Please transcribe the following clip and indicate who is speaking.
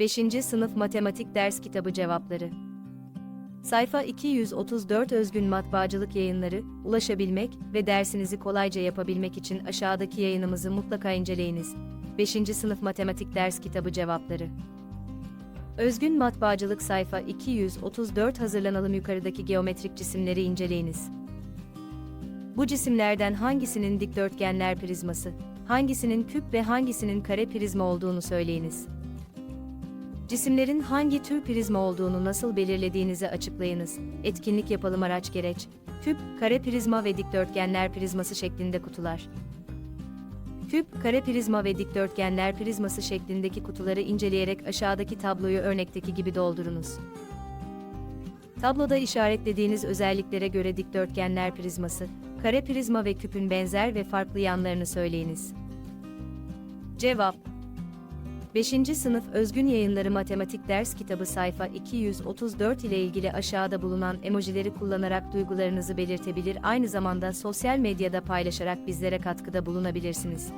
Speaker 1: 5. Sınıf Matematik Ders Kitabı Cevapları Sayfa 234 Özgün Matbaacılık Yayınları, ulaşabilmek ve dersinizi kolayca yapabilmek için aşağıdaki yayınımızı mutlaka inceleyiniz. 5. Sınıf Matematik Ders Kitabı Cevapları Özgün Matbaacılık sayfa 234 hazırlanalım yukarıdaki geometrik cisimleri inceleyiniz. Bu cisimlerden hangisinin dikdörtgenler prizması, hangisinin küp ve hangisinin kare prizma olduğunu söyleyiniz. Cisimlerin hangi tür prizma olduğunu nasıl belirlediğinizi açıklayınız. Etkinlik yapalım araç gereç. Küp, kare prizma ve dikdörtgenler prizması şeklinde kutular. Küp, kare prizma ve dikdörtgenler prizması şeklindeki kutuları inceleyerek aşağıdaki tabloyu örnekteki gibi doldurunuz. Tabloda işaretlediğiniz özelliklere göre dikdörtgenler prizması, kare prizma ve küpün benzer ve farklı yanlarını söyleyiniz. Cevap 5. Sınıf Özgün Yayınları Matematik Ders Kitabı sayfa 234 ile ilgili aşağıda bulunan emojileri kullanarak duygularınızı belirtebilir aynı zamanda sosyal medyada paylaşarak bizlere katkıda bulunabilirsiniz.